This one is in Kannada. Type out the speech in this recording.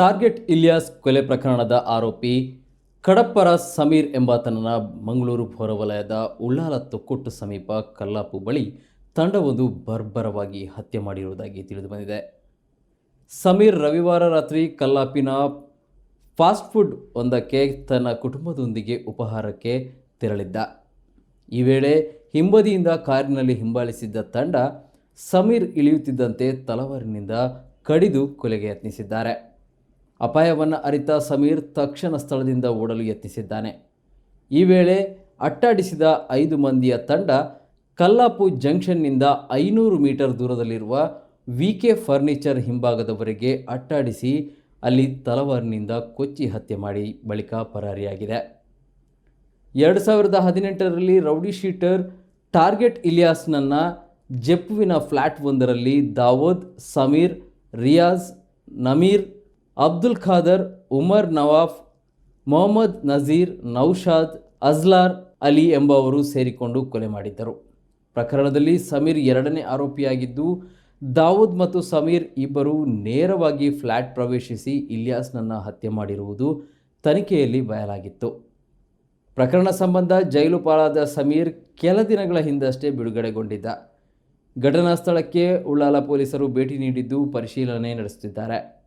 ಟಾರ್ಗೆಟ್ ಇಲಿಯಾಸ್ ಕೊಲೆ ಪ್ರಕರಣದ ಆರೋಪಿ ಕಡಪ್ಪರ ಸಮೀರ್ ಎಂಬಾತನನ್ನ ಮಂಗಳೂರು ಹೊರವಲಯದ ಉಳ್ಳಾಲ ತೊಕ್ಕೊಟ್ಟು ಸಮೀಪ ಕಲ್ಲಾಪು ಬಳಿ ತಂಡವೊಂದು ಬರ್ಬರವಾಗಿ ಹತ್ಯೆ ಮಾಡಿರುವುದಾಗಿ ತಿಳಿದುಬಂದಿದೆ ಸಮೀರ್ ರವಿವಾರ ರಾತ್ರಿ ಕಲ್ಲಾಪಿನ ಫಾಸ್ಟ್ ಫುಡ್ ಒಂದಕ್ಕೆ ತನ್ನ ಕುಟುಂಬದೊಂದಿಗೆ ಉಪಹಾರಕ್ಕೆ ತೆರಳಿದ್ದ. ಈ ವೇಳೆ ಹಿಂಬದಿಯಿಂದ ಕಾರಿನಲ್ಲಿ ಹಿಂಬಾಲಿಸಿದ್ದ ತಂಡ ಸಮೀರ್ ಇಳಿಯುತ್ತಿದ್ದಂತೆ ತಲವಾರಿನಿಂದ ಕಡಿದು ಕೊಲೆಗೆ ಯತ್ನಿಸಿದ್ದಾರೆ. ಅಪಾಯವನ್ನು ಅರಿತ ಸಮೀರ್ ತಕ್ಷಣ ಸ್ಥಳದಿಂದ ಓಡಲು ಯತ್ನಿಸಿದ್ದಾನೆ. ಈ ವೇಳೆ ಅಟ್ಟಾಡಿಸಿದ ಐದು ಮಂದಿಯ ತಂಡ ಕಲ್ಲಾಪು ಜಂಕ್ಷನ್ನಿಂದ ಐನೂರು ಮೀಟರ್ ದೂರದಲ್ಲಿರುವ ವಿ ಕೆ ಫರ್ನಿಚರ್ ಹಿಂಭಾಗದವರೆಗೆ ಅಟ್ಟಾಡಿಸಿ ಅಲ್ಲಿ ತಲವಾರಿನಿಂದ ಕೊಚ್ಚಿ ಹತ್ಯೆ ಮಾಡಿ ಬಳಿಕ ಪರಾರಿಯಾಗಿದೆ. ಎರಡು ಸಾವಿರದ ಹದಿನೆಂಟರಲ್ಲಿ ರೌಡಿ ಶೀಟರ್ ಟಾರ್ಗೆಟ್ ಇಲಿಯಾಸ್ನನ್ನ ಜಪ್ಪುವಿನ ಫ್ಲ್ಯಾಟ್ ಒಂದರಲ್ಲಿ ದಾವೂದ್, ಸಮೀರ್, ರಿಯಾಜ್, ನಮೀರ್ ಅಬ್ದುಲ್ ಖಾದರ್, ಉಮರ್ ನವಾಫ್, ಮೊಹಮ್ಮದ್ ನಜೀರ್, ನೌಶಾದ್, ಅಜ್ಲಾರ್ ಅಲಿ ಎಂಬವರು ಸೇರಿಕೊಂಡು ಕೊಲೆ ಮಾಡಿದ್ದರು. ಪ್ರಕರಣದಲ್ಲಿ ಸಮೀರ್ ಎರಡನೇ ಆರೋಪಿಯಾಗಿದ್ದು, ದಾವೂದ್ ಮತ್ತು ಸಮೀರ್ ಇಬ್ಬರು ನೇರವಾಗಿ ಫ್ಲ್ಯಾಟ್ ಪ್ರವೇಶಿಸಿ ಇಲಿಯಾಸ್ನನ್ನು ಹತ್ಯೆ ಮಾಡಿರುವುದು ತನಿಖೆಯಲ್ಲಿ ಬಯಲಾಗಿತ್ತು. ಪ್ರಕರಣ ಸಂಬಂಧ ಜೈಲು ಪಾಲಾದ ಸಮೀರ್ ಕೆಲ ದಿನಗಳ ಹಿಂದಷ್ಟೇ ಬಿಡುಗಡೆಗೊಂಡಿದ್ದ. ಘಟನಾ ಸ್ಥಳಕ್ಕೆ ಉಳ್ಳಾಲ ಪೊಲೀಸರು ಭೇಟಿ ನೀಡಿದ್ದು ಪರಿಶೀಲನೆ ನಡೆಸುತ್ತಿದ್ದಾರೆ.